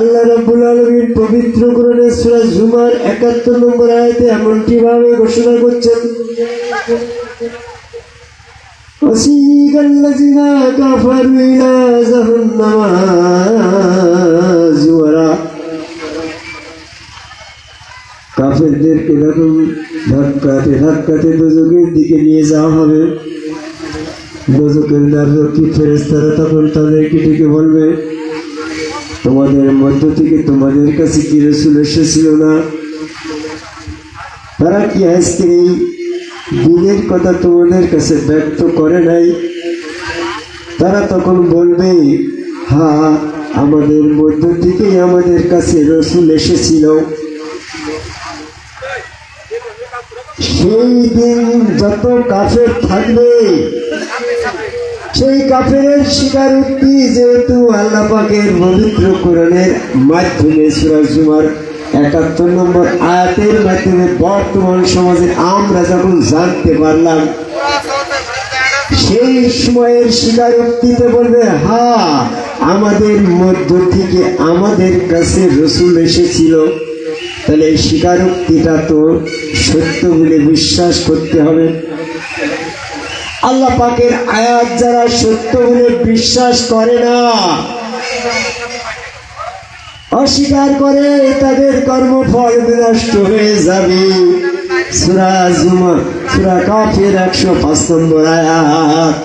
আল্লাহ রাব্বুল আলামিন পবিত্র কোরআনে সূরা জুমার 71 নম্বর আয়াতে এমনটি ভাবে ঘোষণা করছেন وسيق الذين كفروا إلى جهنم زورا কাফেরদেরকে যখন ধাক্কাতে ধাক্কাতে দোজকের দিকে নিয়ে যাওয়া হবে দোজকের দ্বাররক্ষী ফেরেস্তারা তখন তাদেরকে ডেকে বলবে তোমাদের মধ্য থেকে তোমাদের কাছে কি রসুল এসেছিল না? তারা কি আজকের এই দিনের কথা তোমাদের কাছে ব্যক্ত করে নাই? তারা তখন বলবে হ্যাঁ আমাদের মধ্য থেকেই আমাদের কাছে রসুল এসেছিল। সেই দিন যত কাছে থাকবে সেই কাফের স্বীকারোক্তি যেহেতু আল্লাহ পাকের পবিত্র কোরআনের মাধ্যমে সুরাজ জুমার একাত্তর নম্বর আয়াতের মাধ্যমে বর্তমান সমাজে আমরা যখন জানতে পারলাম, সেই সময়ের স্বীকারোক্তিতে বলবে, হা, আমাদের মধ্য থেকে আমাদের কাছে রসুল এসেছিল। তাহলে এই স্বীকারোক্তিটা তো সত্য বলে বিশ্বাস করতে হবে। আল্লাহ পাকের আয়াত যারা সত্য বলে বিশ্বাস করে না অস্বীকার করে তাদের কর্মফল বিনষ্ট হয়ে যাবে। সুরা জুমা সুরা কাফের একশো পাঁচ নম্বর আয়াত।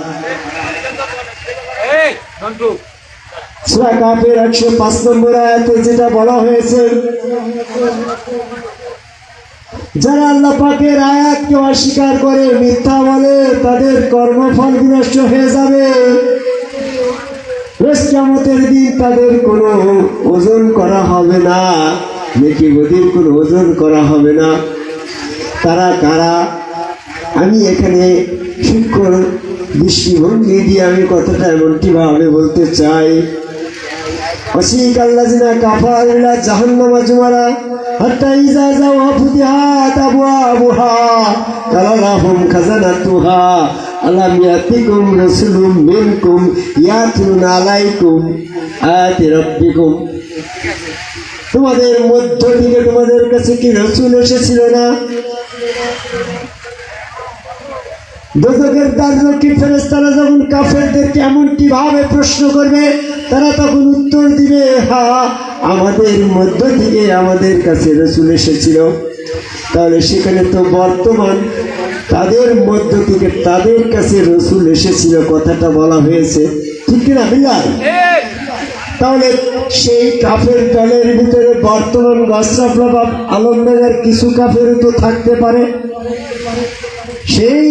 সুরা কাফের একশো পাঁচ নম্বর আয়াতে যেটা বলা হয়েছে যারা আল্লাহ পাকের আয়াতকে অস্বীকার করে, মিথ্যা বলে, তাদের কর্মফল বিনষ্ট হয়ে যাবে। কেমতের দিন তাদের কোনো ওজন করা হবে না। নাকি ওদের কোনো ওজন করা হবে না। তারা কারা? আমি এখানে সূক্ষ্ম দৃষ্টিভঙ্গি দিয়ে আমি কথাটা এমনটিভাবে বলতে চাই। অসিক আল্লাহ জিনা কাফা আল্লাহ জাহান্নামা জুমারা حتى إذا زوها فتحت أبوابها قال لهم خزنتها ألم يأتكم رسل منكم يتلون عليكم آيات ربكم তোমাদের মধ্য থেকে তোমাদের কাছে কি রসুল এসেছিল না দোজকের দাররক্ষী ফেরেস্তারা যখন কাফেরদেরকে এমনটি ভাবে প্রশ্ন করবে, তারা তখন উত্তর দিবে, হা, আমাদের মধ্য থেকে আমাদের কাছে রসুল এসেছিল। তাহলে সেখানে তো বর্তমান তাদের মধ্য থেকে তাদের কাছে রসুল এসেছিল, কথাটা বলা হয়েছে। ঠিক কিনা বিল্লাল তাহলে সেই কাফের দলের ভিতরে বর্তমান গসরাফলাবাদ আলমনগর কিছু কাফের তো থাকতে পারে। সেই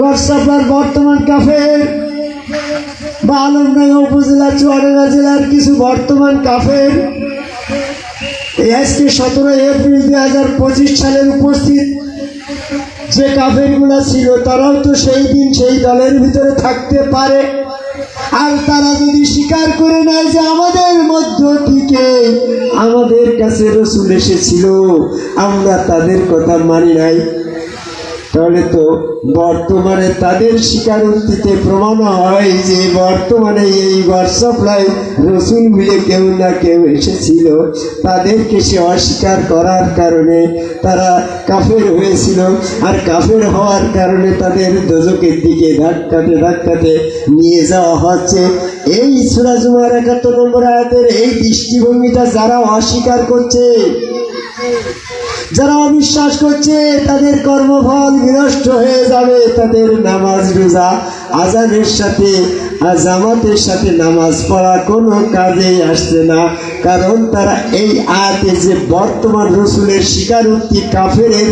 গসরাফলার বর্তমান কাফের বা আলমডাঙ্গা উপজেলা চুয়াডাঙ্গা জেলার কিছু বর্তমান কাফের আজকে সতেরো এপ্রিল দুই হাজার পঁচিশ সালের উপস্থিত যে কাফেরগুলা ছিল, তারাও তো সেই দিন সেই দলের ভিতরে থাকতে পারে। আর তারা যদি স্বীকার করে নেয় যে আমাদের মধ্য থেকে আমাদের কাছে রসুল এসেছিল, আমরা তাদের কথা মানি নাই। তাহলে তো বর্তমানে তাদের স্বীকারোক্তিতে প্রমাণ হয় যে বর্তমানে এই হোয়াটসঅ্যাপলাই রসুল মিলে কেউ না কেউ এসেছিল। তাদেরকে সে অস্বীকার করার কারণে তারা কাফের হয়েছিল আর কাফের হওয়ার কারণে তাদের দোজকের দিকে ধাক্কাতে ধাক্কাতে নিয়ে যাওয়া হচ্ছে। এই সুরাজুমার একাত্তর নম্বর আয়াতের এই দৃষ্টিভঙ্গিটা যারা অস্বীকার করছে যারা অবিশ্বাস করছে, তাদের কর্মফল বিনষ্ট হয়ে যাবে। তাদের নামাজ রোজা, আজানের সাথে জামাতের সাথে নামাজ পড়া কোনো কাজেই আসছে না। কারণ তারা এই আয়াতে যে বর্তমান রসুলের স্বীকারোক্তি কাফেরের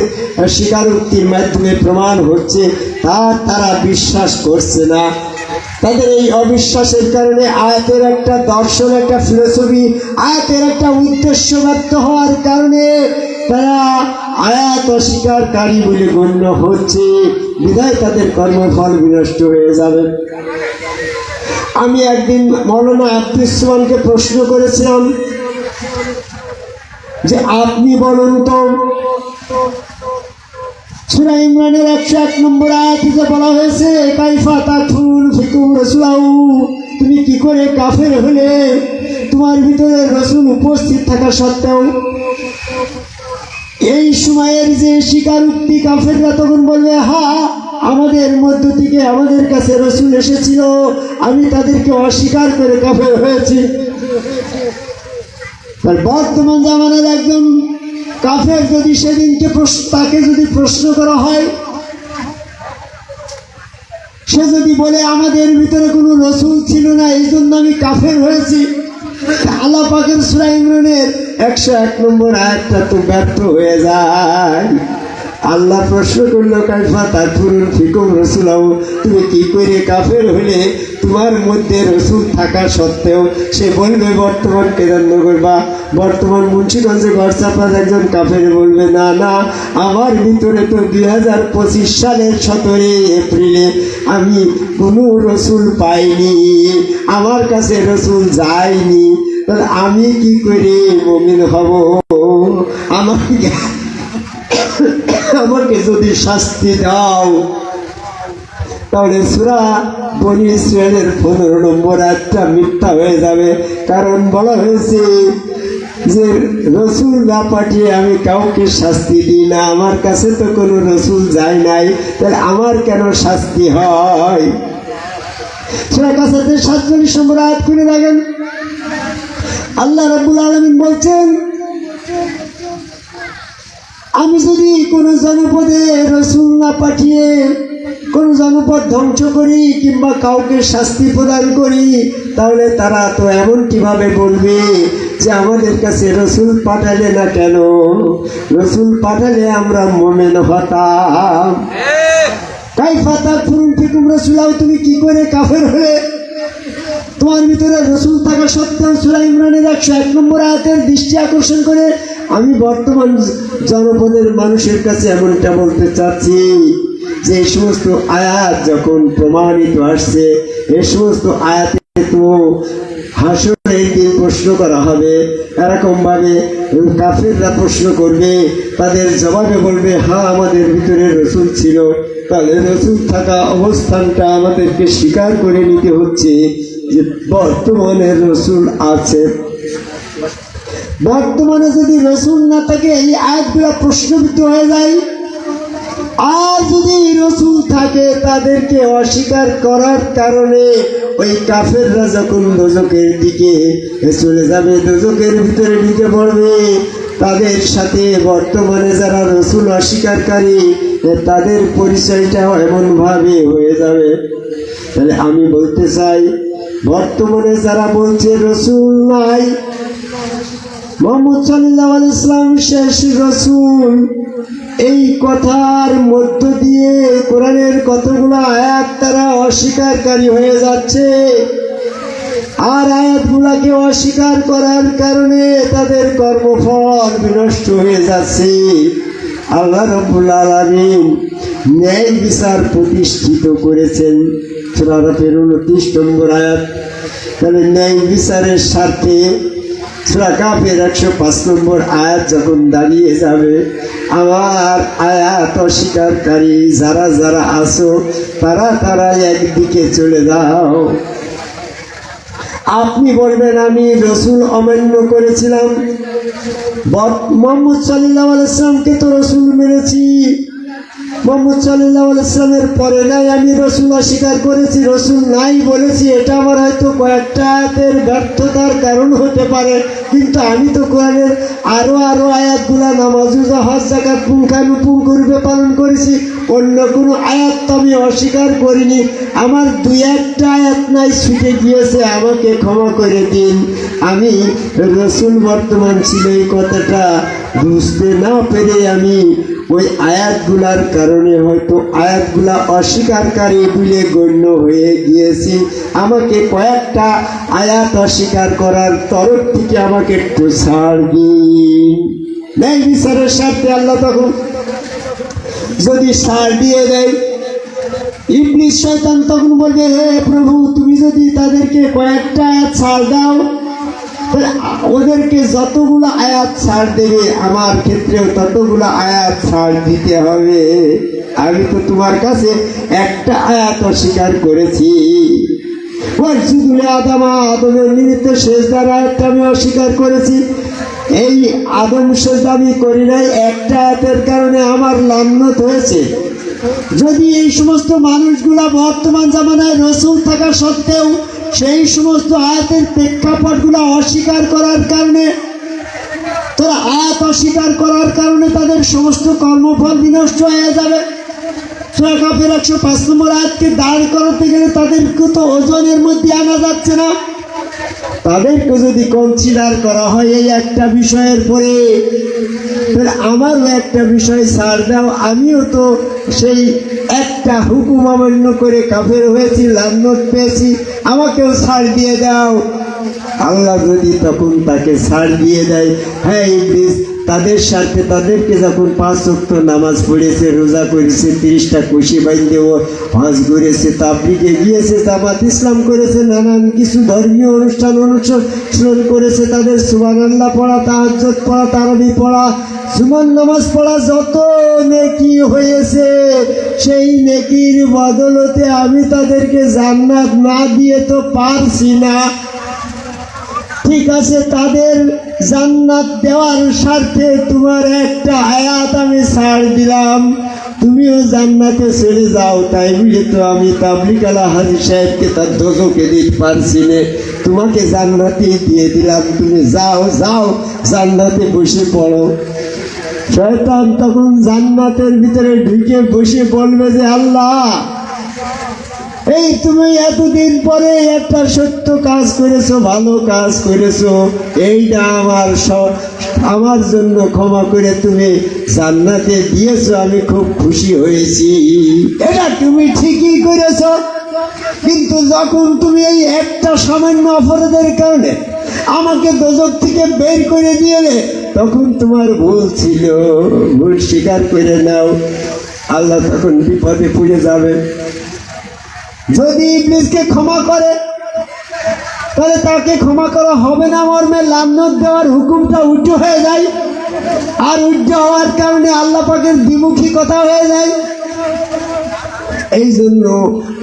স্বীকারোক্তির মাধ্যমে প্রমাণ হচ্ছে, তা তারা বিশ্বাস করছে না। তাদের এই অবিশ্বাসের কারণে আয়াতের একটা দর্শন, একটা ফিলোসফি আয়াতের একটা উদ্দেশ্য ব্যক্ত হওয়ার কারণে তারা আয়াত অস্বীকারী বলে গণ্য হচ্ছে। বিধায় তাদের কর্মফল বিনষ্ট হয়ে যাবে। আমি একদিন মৌলানা আব্দুসমানকে প্রশ্ন করেছিলাম যে, আপনি বলুন তো সুরা ইমরানের একশো এক নম্বর আয়াতিতে বলা হয়েছে, কাইফা তাথুন ফিকুম রসুলাউ তুমি কি করে কাফের হলে? তোমার ভিতরে রসুল উপস্থিত থাকা সত্ত্বেও। এই সময়ের যে স্বীকারোক্তি কাফেররা তখন বলবে, হা, আমাদের মধ্য থেকে আমাদের কাছে রসুল এসেছিল। আমি তাদেরকে অস্বীকার করে কাফের হয়েছি। বর্তমান জামানার একজন কাফের যদি সেদিনকে তাকে যদি প্রশ্ন করা হয়, সে যদি বলে, আমাদের ভিতরে কোনো রসুল ছিল না, এই জন্য আমি কাফের হয়েছি। আল্লাহ পাকের সুরা একশো এক নম্বর আয়াতটা তো ব্যর্থ হয়ে যায়। আল্লাহ প্রশ্ন করল, কাইফা পুরুন ফিকুম রসুল তুমি কি করে কাফের হলে তোমার মধ্যে রসুল থাকা সত্ত্বেও? সে বলবে, বর্তমান কেদারনগর বা বর্তমান মুন্সিগঞ্জে গড়চাপার একজন কাফের বলবে, না না, আমার ভিতরে তো দুই হাজার পঁচিশ সালের সতেরোই এপ্রিলে আমি কোনো রসুল পাইনি, আমার কাছে রসুল যায়নি। তাহলে আমি কি করে মমিন হব? আমাকে আমাকে যদি শাস্তি দাও, তাহলে সুরা বনি ইসরায়েলের পনেরো নম্বর একটা মিথ্যা হয়ে যাবে। কারণ বলা হয়েছে যে, রসুল না পাঠিয়ে আমি কাউকে শাস্তি দিই না, আমার কাছে তো কোনো রসুল যায় নাই, তাহলে আমার কেন শাস্তি হয়? সুরা কাছাতে সাতচল্লিশ নম্বর আয়াত করে রাখেন আল্লাহ রাবুল আলমিন বলছেন আমি যদি কোনো জনপদে রসুল না পাঠিয়ে কোনো জনপদ ধ্বংস করি কিংবা কাউকে শাস্তি প্রদান করি, তাহলে তারা তো এমনটিভাবে বলবে যে আমাদের কাছে রসুল পাঠালে না কেন? রসুল পাঠালে আমরা মোমেন হতাম। তাই ফাতা ফুরুন ফিকুম রসুলাও তুমি কি করে কাফের হলে? তোমার ভিতরে রসুল থাকা সত্ত্বেও সুরা ইমরানের একশো এক নম্বর আয়াতের দৃষ্টি আকর্ষণ করে আমি বর্তমান জনপদের মানুষের কাছে এমনটা বলতে চাচ্ছি যে এই সমস্ত আয়াত যখন প্রমাণিত আসছে, এই সমস্ত আয়াতে তো হাসরের দিন প্রশ্ন করা হবে। এরকম ভাবে কাফেররা প্রশ্ন করবে, তাদের জবাবে বলবে হ্যাঁ আমাদের ভিতরে রসুল ছিল। তাহলে রসুল থাকা অবস্থানটা আমাদেরকে স্বীকার করে নিতে হচ্ছে যে বর্তমানে রসুল আছে। বর্তমানে যদি রসুল না থাকে, এই আয়াতগুলো প্রশ্নবিদ্ধ হয়ে যায়। আর যদি রসুল থাকে, তাদেরকে অস্বীকার করার কারণে ওই কাফেররা যখন দোজকের দিকে চলে যাবে দোজকের ভিতরে ঢুকে পড়বে। তাদের সাথে বর্তমানে যারা রসুল অস্বীকারী তাদের পরিচয়টাও এমনভাবে হয়ে যাবে। তাহলে আমি বলতে চাই, বর্তমানে যারা বলছে রসুল নাই মোহাম্মদ সাল্লাহ ইসলাম শেষ রসুল। এই কথার মধ্য দিয়ে কোরআনের কতগুলো আয়াত তারা অস্বীকারী হয়ে যাচ্ছে। আর আয়াতগুলাকে অস্বীকার করার কারণে তাদের কর্মফল বিনষ্ট হয়ে যাচ্ছে। আল্লাহ রব্বুল আলমিন ন্যায় বিচার প্রতিষ্ঠিত করেছেন। সুরারফের উনত্রিশ নম্বর আয়াত। তাহলে ন্যায় বিচারের স্বার্থে সুরা কাফের একশো পাঁচ নম্বর আয়াত যখন দাঁড়িয়ে যাবে, আমার আয়াত অস্বীকারী যারা যারা আসো তারা তারা একদিকে চলে যাও। আপনি বলবেন, আমি রসুল অমান্য করেছিলাম। মোহাম্মদ সাল্লাহ আলাইসলামকে তো রসুল মেরেছি মোহাম্মদ সাল্লাহ ইসলামের পরে নাই, আমি রসুল অস্বীকার করেছি, রসুল নাই বলেছি, এটা আমার হয়তো কয়েকটা আয়াতের ব্যর্থতার কারণ হতে পারে, কিন্তু আমি তো কোরআনের আরও আরও আয়াতগুলা নামাজুজা হজ জাকাত পুঙ্খানুপুঙ্খ রূপে পালন করেছি, অন্য কোনো আয়াত তো আমি অস্বীকার করিনি, আমার দুই একটা আয়াত নাই, ছুটে গিয়েছে, আমাকে ক্ষমা করে দিন। আমি রসুল বর্তমান ছিল এই কথাটা বুঝতে না পেরে আমি ওই আয়াতগুলার কারণে হয়তো আয়াতগুলা অস্বীকারী বলে গণ্য হয়ে গিয়েছি। আমাকে কয়েকটা আয়াত অস্বীকার করার তরফ থেকে আমাকে একটু ছাড় দিন। ন্যায় বিচারের স্বার্থে আল্লাহ তখন যদি সার দিয়ে দেয় ইবলিশ শয়তান তখন বলবে, হে প্রভু, তুমি যদি তাদেরকে কয়েকটা ছাড় দাও ওদেরকে যতগুলো আয়াত ছাড় দেবে, আমার ক্ষেত্রেও ততগুলো আয়াত ছাড় দিতে হবে। আমি তো তোমার কাছে একটা আয়াত অস্বীকার করেছি। আদামা, আদমের নিমিত্তে শেষদার আয়াতটা আমি অস্বীকার করেছি। এই আদম সেজদা আমি করি নাই, একটা আয়াতের কারণে আমার লান্নত হয়েছে। যদি এই সমস্ত মানুষগুলা বর্তমান জামানায় রসুল থাকা সত্ত্বেও সেই সমস্ত আয়াতের প্রেক্ষাপটগুলো অস্বীকার করার কারণে, তারা আয়াত অস্বীকার করার কারণে তাদের সমস্ত কর্মফল বিনষ্ট হয়ে যাবে। কাপের একশো পাঁচ নম্বর আয়াতকে দাঁড় করাতে গেলে তাদেরকে তো ওজনের মধ্যে আনা যাচ্ছে না? তাদেরকে যদি কনসিডার করা হয় এই একটা বিষয়ের পরে, তাহলে আমারও একটা বিষয় ছাড় দাও, আমিও তো সেই একটা হুকুম অমান্য করে কাফের হয়েছি লান্নত পেয়েছি, আমাকেও ছাড় দিয়ে দাও। আল্লাহ যদি তখন তাকে ছাড় দিয়ে দেয় হ্যাঁ ইবলিস, তাদের সাথে তাদেরকে যখন পাঁচ অক্ট নামাজ পড়েছে, রোজা করেছে, তিরিশটা কুশি বাইন্দে ও হজ করেছে, তাবলিগে গিয়েছে, জামাত ইসলাম করেছে, নানান কিছু ধর্মীয় অনুষ্ঠান অনুসরণ করেছে, তাদের সুবান আল্লাহ পড়া তাহাজ্জত পড়া, তারাবি পড়া সুমান নামাজ পড়া যত নেকি হয়েছে, সেই নেকির বদলতে আমি তাদেরকে জান্নাত না দিয়ে তো পারছি না। ঠিক আছে, তাদের জান্নাত দেওয়ার স্বার্থে তোমার একটা আয়াত আমি ছাড় দিলাম। তুমিও জান্নাতে চলে যাও, তাই বলে তো আমি তাবলিকালা হাজি সাহেবকে তার দোজকে দিতে পারছি না। তোমাকে জান্নাতে দিয়ে দিলাম, তুমি যাও যাও, জান্নাতে বসে পড়ো। শয়তান তখন জান্নাতের ভিতরে ঢুকে বসে বলবে যে আল্লাহ, এই তুমি এতদিন পরে একটা সত্য কাজ করেছ, ভালো কাজ করেছ, এইটা আমার আমার জন্য ক্ষমা করে তুমি জান্নাতে দিয়েছ আমি খুব খুশি হয়েছি। এটা তুমি ঠিকই করেছ, কিন্তু যখন তুমি এই একটা সামান্য অপরাধের কারণে আমাকে দোজক থেকে বের করে দিয়েলে তখন তোমার ভুল ছিল। ভুল স্বীকার করে নাও। আল্লাহ তখন বিপদে পুড়ে যাবে। যদি ইংলিশকে ক্ষমা করে, তাহলে তাকে ক্ষমা করা হবে না মর্মে। লান্নত দেওয়ার হুকুমটা উঠে হয়ে যায়। আর উঠে হওয়ার কারণে আল্লাহ পাকের দ্বিমুখী কথা হয়ে যায়। এই জন্য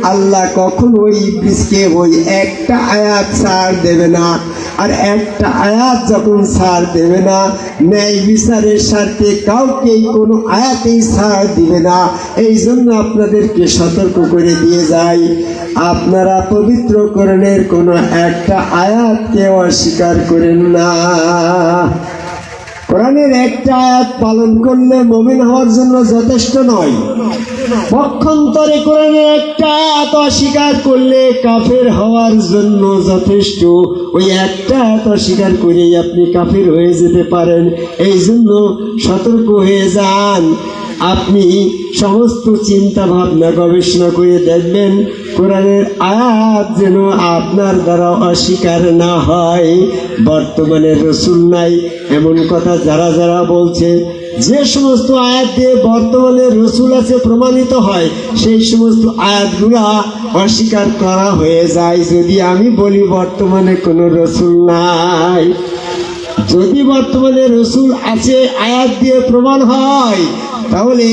আল্লাহ কখনো ওই ইবলিসকে ওই একটা আয়াত ছাড় দেবে না। আর একটা আয়াত যখন ছাড় দেবে না, ন্যায় বিচারের স্বার্থে কাউকেই কোনো আয়াতেই ছাড় দিবে না। এই জন্য আপনাদেরকে সতর্ক করে দিয়ে যাই। আপনারা পবিত্রকরণের কোনো একটা আয়াতকে অস্বীকার করেন না। কোরআনের একটা আয়াত পালন করলে মমিন হওয়ার জন্য যথেষ্ট নয়। পক্ষান্তরে কোরআনের একটা আয়াত অস্বীকার করলে কাফের হওয়ার জন্য যথেষ্ট। ওই একটা আয়াত অস্বীকার করেই আপনি কাফের হয়ে যেতে পারেন। এই জন্য সতর্ক হয়ে যান। আপনি সমস্ত চিন্তা ভাবনা গবেষণা করে দেখবেন কোরআনের আয়াত যেন আপনার দ্বারা অস্বীকার না হয়। বর্তমানে রসুল নাই, এমন কথা যারা যারা বলছে, যে সমস্ত আয়াত দিয়ে বর্তমানে রসুল আছে প্রমাণিত হয়, সেই সমস্ত আয়াতগুলা অস্বীকার করা হয়ে যায়। যদি আমি বলি বর্তমানে কোনো রসুল নাই, যদি বর্তমানে রসুল আছে, আয়াত দিয়ে প্রমাণ হয় তাহলে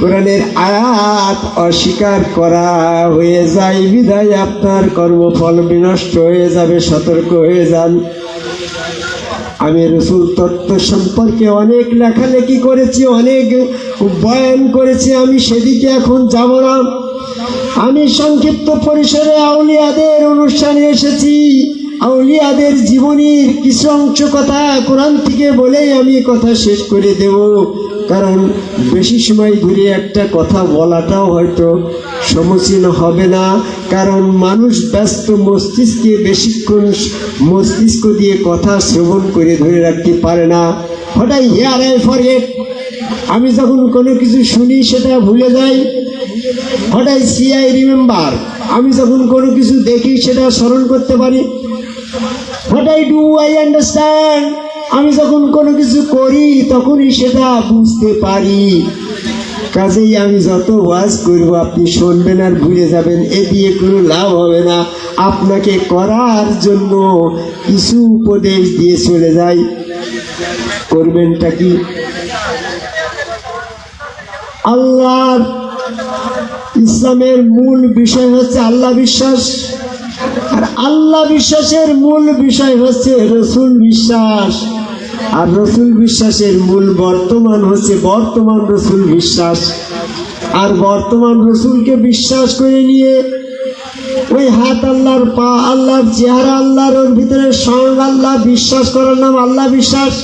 কোরআনের আয়াত অস্বীকার করা হয়ে যায় বিধায় আপনার কর্মফল বিনষ্ট হয়ে যাবে, সতর্ক হয়ে যান। আমি রসুল তত্ত্ব সম্পর্কে অনেক লেখালেখি করেছি, অনেক বয়ান করেছি, আমি সেদিকে এখন যাব না। আমি সংক্ষিপ্ত পরিসরে আউলিয়াদের অনুষ্ঠানে এসেছি। আউলিয়াদের জীবনীর কিছু অংশ কথা কোরআন থেকে বলেই আমি কথা শেষ করে দেব। কারণ বেশি সময় ধরে একটা কথা বলাটাও হয়তো সমীচীন হবে না। কারণ মানুষ ব্যস্ত মস্তিষ্কে বেশিক্ষণ মস্তিষ্ক দিয়ে কথা শ্রবণ করে ধরে রাখতে পারে না। হঠাৎ হেয়ার আই ফরগেট আমি যখন কোনো কিছু শুনি সেটা ভুলে যাই। হঠাৎ সি আই রিমেম্বার আমি যখন কোনো কিছু দেখি সেটা স্মরণ করতে পারি। What I do I understand আমি যখন কোনো কিছু করি, তখনই সেটা বুঝতে পারি। কাজেই আমি যত ওয়াজ করব, আপনি শুনবেন আর ভুলে যাবেন। এ দিয়ে কোনো লাভ হবে না। আপনাকে করার জন্য কিছু উপদেশ দিয়ে চলে যাই। করবেনটা কি? আল্লাহ ইসলামের মূল বিষয় হচ্ছে আল্লাহ বিশ্বাস। আর আল্লাহ বিশ্বাসের মূল বিষয় হচ্ছে রসুল বিশ্বাস। আর রসুল বিশ্বাসের মূল বর্তমান হচ্ছে বর্তমান রসুল বিশ্বাস। আর বর্তমান রসুলকে বিশ্বাস করে নিয়ে ওই হাত আল্লাহর পা আল্লাহর চেহারা আল্লাহর ওর ভিতরে স্বয়ং আল্লাহ বিশ্বাস করার নাম আল্লাহ বিশ্বাস।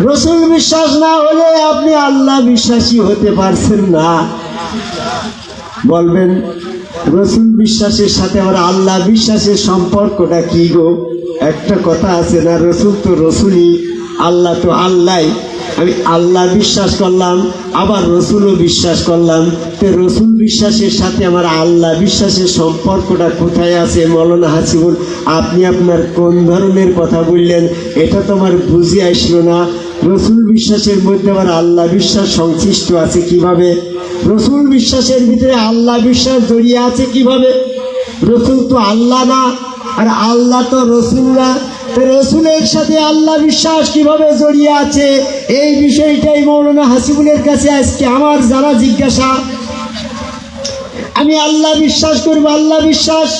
রসুল বিশ্বাস না হলে আপনি আল্লাহ বিশ্বাসী হতে পারছেন না। বলবেন, রসুল বিশ্বাসের সাথে আমার আল্লাহ বিশ্বাসের সম্পর্কটা কি গো? একটা কথা আছে না, রসুল তো রসুলই, আল্লাহ তো আল্লাহ আমি আল্লাহ বিশ্বাস করলাম, আবার রসুলও বিশ্বাস করলাম। তো রসুল বিশ্বাসের সাথে আমার আল্লাহ বিশ্বাসের সম্পর্কটা কোথায় আছে? মৌলানা হাসিবুল, আপনি আপনার কোন ধরনের কথা বললেন? এটা তো আমার বুঝে আসলো না। রসুল বিশ্বাসের মধ্যে আমার আল্লাহ বিশ্বাস সংশ্লিষ্ট আছে কীভাবে? রসুল বিশ্বাসের ভিতরে আল্লাহ বিশ্বাস জড়িয়ে আছে কীভাবে? রসুল তো আল্লাহ না আর আল্লাহ তো রসুল না তো রসুলের সাথে আল্লাহ বিশ্বাস কীভাবে জড়িয়ে আছে, এই বিষয়টাই মৌলানা হাসিবুলের কাছে আজকে আমার যারা জিজ্ঞাসা। আমি আল্লাহ বিশ্বাস করব, আল্লাহ বিশ্বাস,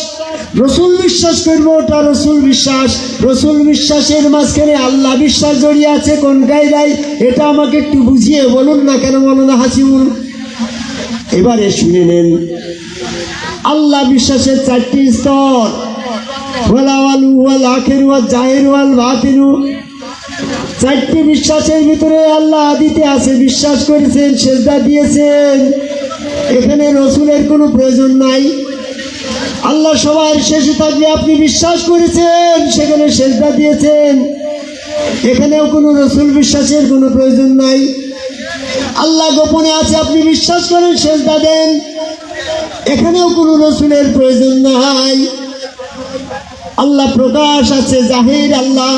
রসুল বিশ্বাস করব, ওটা রসুল বিশ্বাস। রসুল বিশ্বাসের মাঝখানে আল্লাহ বিশ্বাস জড়িয়ে আছে, কোন কায়দায়? এটা আমাকে একটু বুঝিয়ে বলুন না কেন মৌলানা হাসিবুল? এবারে শুনে নেন। আল্লাহ বিশ্বাসের চারটি স্তর। চারটি বিশ্বাসের ভিতরে আল্লাহ আদিতে আছে, বিশ্বাস করেছেন, সেজদা দিয়েছেন। এখানে রসুলের কোনো প্রয়োজন নাই। আল্লাহ সবার শেষে থাকলে আপনি বিশ্বাস করেছেন, সেখানে সেজদা দিয়েছেন। এখানেও কোনো রসুল বিশ্বাসের কোনো প্রয়োজন নাই। আল্লাহ গোপনে আছে, আপনি বিশ্বাস করেন, সেজদা দেন। এখানেও কোনো রসুলের প্রয়োজন নাই। আল্লাহ প্রকাশ আছে, জাহির আল্লাহ।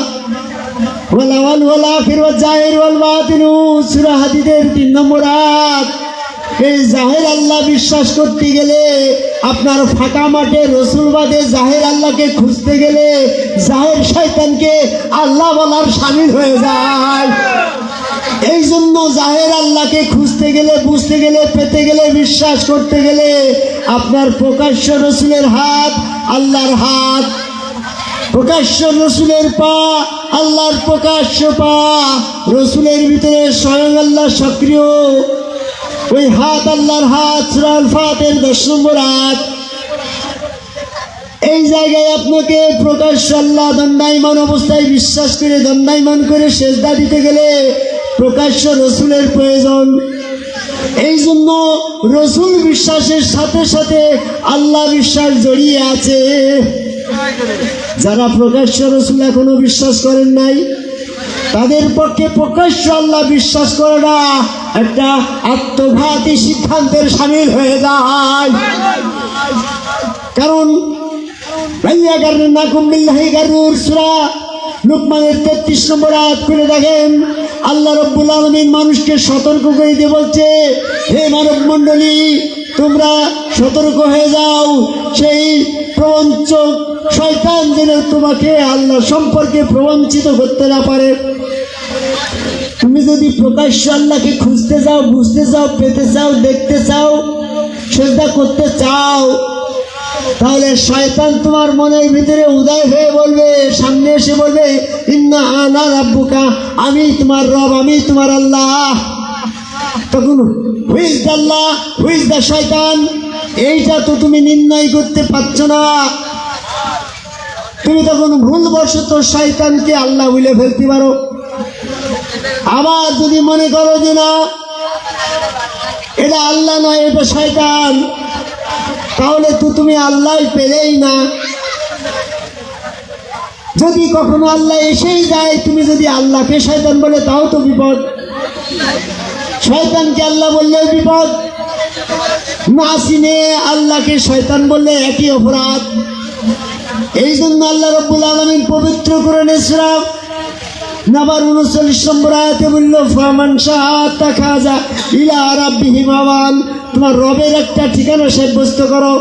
ওয়ালা ওয়াল আখির জাহির ওয়াল বাতিনু। তিন নম্বর আয়াত। এই জাহের আল্লাহ বিশ্বাস করতে গেলে, আপনার ফাঁকা মাঠে রসুলবাদে জাহের আল্লাহকে খুঁজতে গেলে, জাহের শয়তানকে আল্লাহ বলার সামিল হয়ে যায়। এই জন্য জাহের আল্লাহকে খুঁজতে গেলে, বুঝতে গেলে, পেতে গেলে, বিশ্বাস করতে গেলে, আপনার প্রকাশ্য রসুলের হাত, আল্লাহর হাত প্রকাশ্য রসুলের পা, আল্লাহর প্রকাশ্য পা, রসুলের ভিতরে স্বয়ং আল্লাহ সক্রিয়। ওই হাত, আল্লাহর হাত সুরাল ফাতের দশ নম্বর হাত এই জায়গায় আপনাকে প্রকাশ্য আল্লাহ দণ্ডায়মান অবস্থায় বিশ্বাস করে, দণ্ডায়মান করে সেজদা দিতে গেলে প্রকাশ্য রসুলের প্রয়োজন। এই জন্য রসুল বিশ্বাসের সাথে সাথে আল্লাহ বিশ্বাস জড়িয়ে আছে। যারা প্রকাশ্য রসুল এখনও বিশ্বাস করেন নাই, তাদের পক্ষে প্রকাশ্য আল্লাহ বিশ্বাস করাটা একটা আত্মঘাতী সিদ্ধান্তের সামিল হয়ে যায়। কারণ না করে মানুষকে সতর্ক করে বলছে মণ্ডলী তোমরা সতর্ক হয়ে যাও, সেই প্রবঞ্চক শয়তান যেন তোমাকে আল্লাহ সম্পর্কে প্রবঞ্চিত করতে না পারে। তুমি যদি প্রকাশ্য আল্লাহকে খুঁজতে চাও, বুঝতে চাও, পেতে চাও, দেখতে চাও সেটা করতে চাও, তাহলে শয়তান তোমার মনের ভিতরে উদয় হয়ে বলবে, সামনে এসে বলবে, ইন্না আনা রাব্বুকা, আমি তোমার রব, আমি তোমার আল্লাহ। তখন, হুইজ দ্য আল্লাহ, হুইজ দ্য শয়তান, এইটা তো তুমি নির্ণয় করতে পারছ না। তুমি তখন ভুলবশত শয়তানকে আল্লাহ বলে ফেলতে পারো। আবার যদি মনে করো যে না, এটা আল্লাহ নয়, এটা শয়তান, তাহলে তো তুমি আল্লাহ পেলেই না। যদি কখনো আল্লাহ এসেই যায়, তুমি যদি আল্লাহকে শয়তান বলে, তাও তো বিপদ। শয়তানকে আল্লাহ বললে বিপদ। না চিনে আল্লাহকে শয়তান বললে একই অপরাধ। এই জন্য আল্লাহ রব্বুল আলমিন পবিত্র করে নিয়েছিলাম নাবার উনচল্লিশ নম্বর আয়াতে বলল, ফামান শাহাতা খাজা ইলা রাব্বিহি মাওয়াল। তোমার রবের একটা ঠিকানা সাব্যস্ত করো।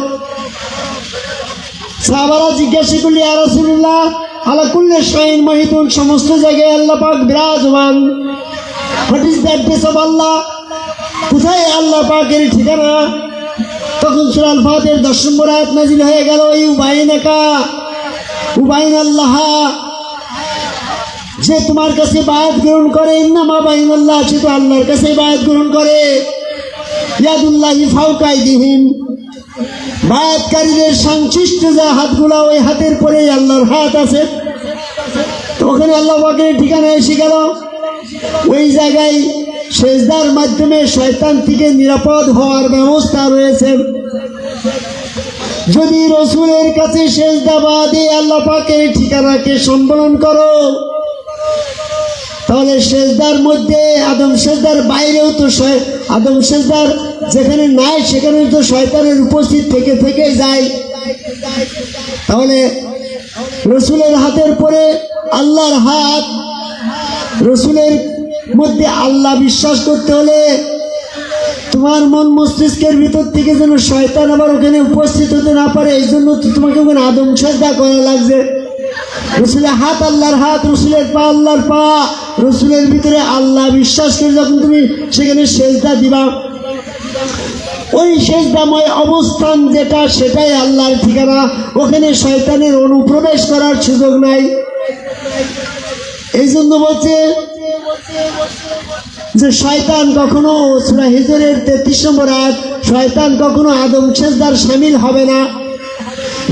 সাহাবারা জিজ্ঞাসা করলি আর রাসূলুল্লাহ, আলা কুল্লি শাইন মহিতুন সমস্ত জায়গায় আল্লাহ পাক বিরাজমান। What is that place of আল্লাহ কোথায় আল্লাহ পাকের ঠিকানা? তখন সুরাল ফাতের দশ নম্বর নাজিল হয়ে গেল এই উবাইনাকা উবাইন আল্লাহ যে তোমার কাছে বায়াত গ্রহণ করে, ইন্নামা বাইন আল্লাহ সে তো আল্লাহর কাছে বায়াত গ্রহণ করে। ইয়াদুল্লাহি ফাউকাই দিহিন বায়াতকারীদের সংশ্লিষ্ট যা হাতগুলা, ওই হাতের পরে আল্লাহর হাত আছে। তো ওখানে আল্লাহ পাকের ঠিকানা এসে গেল। ওই জায়গায় সেজদার মাধ্যমে শয়তান থেকে নিরাপদ হওয়ার ব্যবস্থা রয়েছে। যদি রসুলের কাছে সেজদা বাদে আল্লাহ পাকের ঠিকানাকে সম্বলন করো, তাহলে সেজদার মধ্যে আদম সেজদার বাইরেও তো আদম সেজদার যেখানে নাই সেখানে তো শয়তানের উপস্থিত থেকে থেকে যায়। তাহলে রসুলের হাতের পরে আল্লাহর হাত, রসুলের মধ্যে আল্লাহ বিশ্বাস করতে হলে তোমার মন মস্তিষ্কের ভিতর থেকে যেন শয়তান আবার ওখানে উপস্থিত হতে না পারে এই জন্য তো তোমাকে ওখানে আদম শ্রদ্ধা করা লাগছে। রসুলের হাত আল্লাহর হাত, রসুলের পা আল্লাহর পা, রসুলের ভিতরে আল্লাহ বিশ্বাস করে যখন তুমি সেখানে সেজদা দিবা। ওই সেজদাময় অবস্থান যেটা, সেটাই আল্লাহর ঠিকানা। ওখানে শয়তানের অনুপ্রবেশ করার সুযোগ নাই। এই জন্য বলছে যে শয়তান কখনো সুরা হিজরের তেত্রিশ নম্বর আয়াত, শয়তান কখনো আদম সেজদার সামিল হবে না।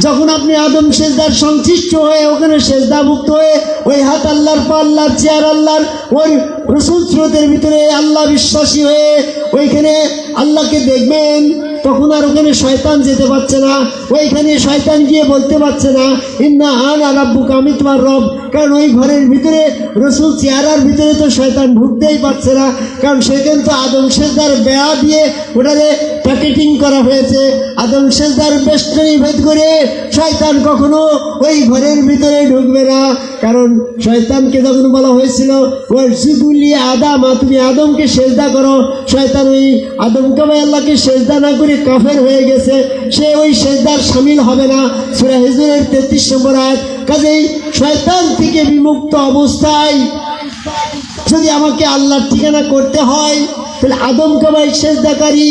যখন আপনি আদম সেজদার সংশ্লিষ্ট হয়ে, ওখানে সেজদাভুক্ত হয়ে, ওই হাত আল্লাহর পা, আল্লাহর চেয়ার, আল্লাহর ওই রসুল স্রোতের ভিতরে আল্লাহ বিশ্বাসী হয়ে, ওইখানে আল্লাহকে দেখবেন তখন আর ওখানে শয়তান যেতে পারছে না। ওইখানে শয়তান গিয়ে বলতে পারছে না, ইন্না আন আরাব্বুক আমি তোমার রব। কারণ ওই ঘরের ভিতরে রসুল চেয়ারার ভিতরে তো শয়তান ঢুকতেই পারছে না। কারণ সেখানে তো আদম সেজদার বেড়া দিয়ে ওটারে প্যাকেটিং করা হয়েছে। আদম সেজদার বেষ্টনী ভেদ করে শয়তান কখনো ওই ঘরের ভিতরে ঢুকবে না। কারণ শয়তানকে যখন বলা হয়েছিল জিবুলি আদামা, তুমি আদমকে সেজদা করো। শয়তান ওই আদমকে আল্লাহকে সেজদা না করে কাফের হয়ে গেছে, সে ওই সেজদার সামিল হবে না। সুরা হিজুরের তেত্রিশ নম্বর আয়াত, কাজেই শয়তান থেকে বিমুক্ত অবস্থায় যদি আমাকে আল্লাহর ঠিকানা করতে হয়, তাহলে আদম কামাই সেজদাকারী।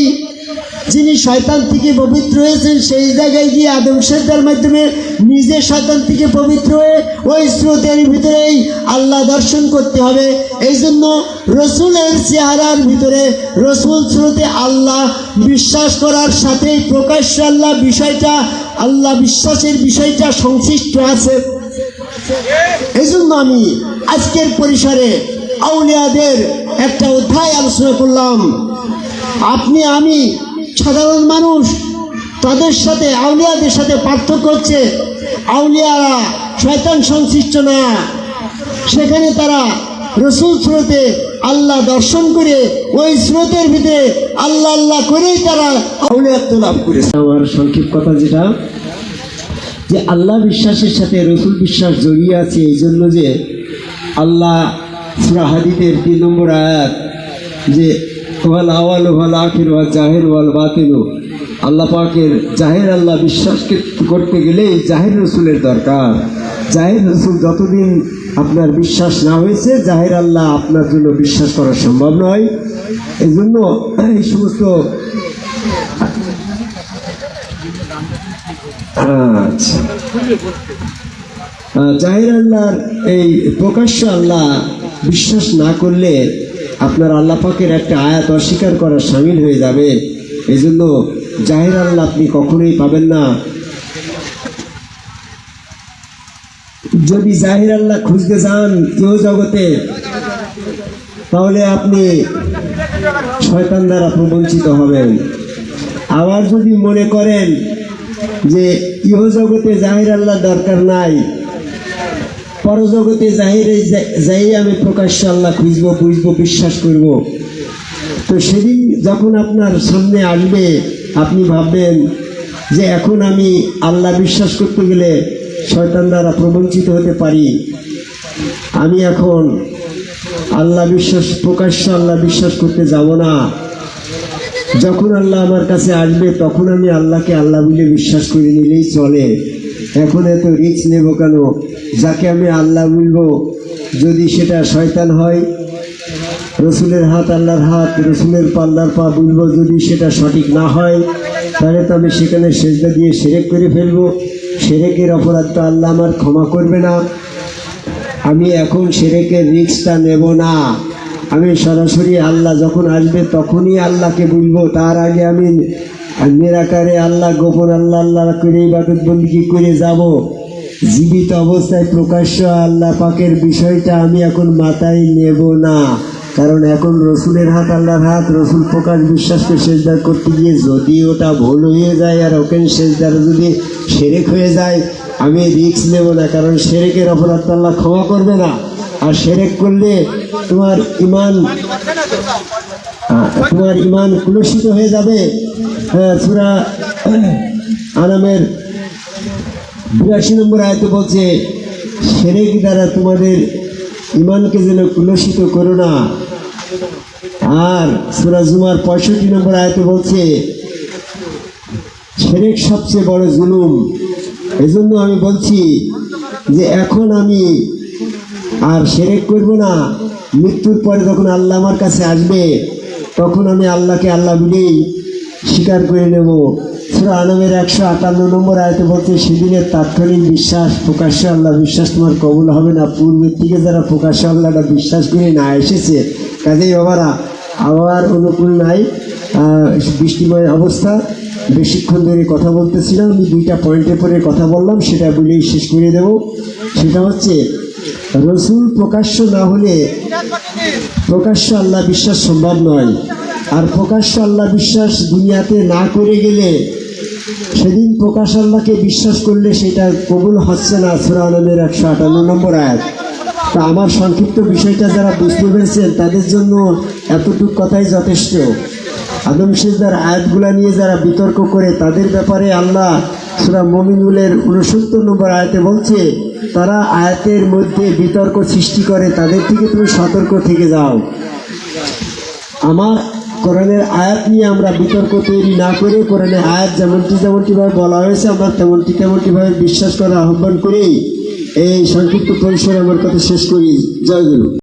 যিনি শয়তান থেকে পবিত্র হয়েছেন, সেই জায়গায় গিয়ে আদম সেজদার মাধ্যমে নিজে শয়তান থেকে পবিত্র হয়ে ওই স্রোতের ভিতরেই আল্লাহ দর্শন করতে হবে। এই জন্য রসুলের চেহারার ভিতরে রসুল স্রোতে আল্লাহ বিশ্বাস করার সাথেই প্রকাশ্য আল্লাহ বিষয়টা, আল্লাহ বিশ্বাসের বিষয়টা সংশ্লিষ্ট আছে। এই জন্য আমি আজকের পরিসরে আউলিয়াদের একটা অধ্যায় আলোচনা করলাম। আপনি, আমি সাধারণ মানুষ তাদের সাথে, আউলিয়াদের সাথে পার্থক্য হচ্ছে, আউলিয়ারা শয়তান সংশ্লিষ্ট না। সেখানে তারা রসুল স্রোতে আল্লাহ দর্শন করে, ওই স্রোতের ভিতরে আল্লাহ আল্লাহ করেই তারা আউলিয়াত্ব লাভ করেছে। আমার সংক্ষিপ্ত কথা যেটা, যে আল্লাহ বিশ্বাসের সাথে রসুল বিশ্বাস জড়িয়ে আছে এই জন্য যে আল্লাহ সুরা হাদিদের তিন নম্বর আয়াত, যে ওয়াল আওয়াল ওয়াল আখির ওয়াল জাহের ওয়াল বাতিল আল্লাহ পাকের জাহের আল্লাহ বিশ্বাস করতে গেলেই জাহের রসুলের দরকার। জাহের রসুল যতদিন আপনার বিশ্বাস না হয়েছে, জাহের আল্লাহ আপনার জন্য বিশ্বাস করা সম্ভব নয়। এই জন্য এই সমস্ত আচ্ছা। জাহির আল্লাহর এই প্রকাশ্য আল্লাহ বিশ্বাস না করলে আপনার আল্লাহ পাকের একটা আয়াত অস্বীকার করা সামিল হয়ে যাবে। এই জন্য জাহির আল্লাহ আপনি কখনোই পাবেন না। যদি জাহির আল্লাহ খুঁজতে যান কেউ জগতে, তাহলে আপনি শয়তান দ্বারা প্রবঞ্চিত হবেন। আবার যদি মনে করেন যে ইহ জগতে জাহির আল্লাহ দরকার নাই পরজগতে জাহিরে যাই আমি প্রকাশ্য আল্লাহ খুঁজবো, বুঝব, বিশ্বাস করব। তো সেদিন যখন আপনার সামনে আসবে, আপনি ভাববেন যে এখন আমি আল্লাহ বিশ্বাস করতে গেলে শয়তান দ্বারা প্রবঞ্চিত হতে পারি। আমি এখন আল্লাহ বিশ্বাস, প্রকাশ্য আল্লাহ বিশ্বাস করতে যাব না। যখন আল্লাহ আমার কাছে আসবে, তখন আমি আল্লাহকে আল্লাহ বলে বিশ্বাস করে নিলেই চলে। এখন এত রিক্স নেব কেন? যাকে আমি আল্লাহ বলব, যদি সেটা শয়তান হয়, রসুলের হাত আল্লাহর হাত, রসুলের পাল্লার পা বুলবো, যদি সেটা সঠিক না হয়, তাহলে তো আমি সেখানে সেজদা দিয়ে সেরেক করে ফেলব। সেরেকের অপরাধ তো আল্লাহ আমার ক্ষমা করবে না। আমি এখন সেরেকের রিক্সটা নেব না। আমি সরাসরি আল্লাহ যখন আসবে, তখনই আল্লাহকে বলব, তার আগে আমি নিরাকারে আল্লাহ, গোপন আল্লাহ আল্লাহ করে ইবাদত বন্দি করে যাব। জীবিত অবস্থায় প্রকাশ্য আল্লাহ পাকের বিষয়টা আমি এখন মাথায় নেব না। কারণ এখন রসুলের হাত, আল্লাহর হাত, রসুল প্রকাশ বিশ্বাসকে সেজদার করতে গিয়ে যদি ওটা ভুল হয়ে যায় আর ওখানে শেষদার যদি সেরেক হয়ে যায়, আমি রিস্ক নেব না। কারণ সেরেকের অপরাধ আল্লাহ ক্ষমা করবে না। আর সেরেক করলে তোমার ইমান তোমার ইমান কুলসিত হয়ে যাবে। হ্যাঁ সুরা আনামের বিরাশি নম্বর আয়তে বলছে, সেরেক দ্বারা তোমাদের ইমানকে যেন কুলসিত করো না। আর সুরা জুমার পঁয়ষট্টি নম্বর আয়তে বলছে, সেরেক সবচেয়ে বড় জুলুম। এজন্য আমি বলছি যে এখন আমি আর সেরেক করব না। মৃত্যুর পরে যখন আল্লাহ আমার কাছে আসবে, তখন আমি আল্লাহকে আল্লাহ বলেই স্বীকার করে নেব। সুরা আলমের একশো আটান্ন নম্বর আয়তে বলতে সেদিনের তাৎক্ষণিক বিশ্বাস প্রকাশ্যে আল্লাহ বিশ্বাস তোমার কবুল হবে না। পূর্বের থেকে যারা প্রকাশ্যে আল্লাহটা বিশ্বাস করে না এসেছে, কাজেই বাবারা আবহাওয়ার অনুকূল নাই। বৃষ্টিময় অবস্থা। বেশিক্ষণ ধরে কথা বলতেছিলাম, আমি দুইটা পয়েন্টের পরে কথা বললাম, সেটা বলেই শেষ করে দেব। সেটা হচ্ছে, রসুল প্রকাশ্য না হলে প্রকাশ্য আল্লাহ বিশ্বাস সম্ভব নয়। আর প্রকাশ্য আল্লাহ বিশ্বাস দুনিয়াতে না করে গেলে, সেদিন প্রকাশ আল্লাহকে বিশ্বাস করলে সেটা কবুল হচ্ছে না, সুরা আলমের একশো আটান্ন নম্বর আয়াত। তা আমার সংক্ষিপ্ত বিষয়টা যারা বুঝতে পেরেছেন, তাদের জন্য এতটুকু কথাই যথেষ্ট। আদম সিজদার আয়াতগুলা নিয়ে যারা বিতর্ক করে, তাদের ব্যাপারে আল্লাহ সুরা মমিনুলের উনসত্তর নম্বর আয়াতে বলছে তারা আয়াতের মধ্যে বিতর্ক সৃষ্টি করে, তাদের থেকে তুমি সতর্ক থেকে যাও। আমার কোরআনের আয়াত নিয়ে আমরা বিতর্ক তৈরি না করে কোরআনের আয়াত যেমনটি যেমনটিভাবে বলা হয়েছে, আমরা তেমনটি তেমনটিভাবে বিশ্বাস করার আহ্বান করেই এই সংক্ষিপ্ত পরিসরে আমার কথা শেষ করি। জয় গুরু।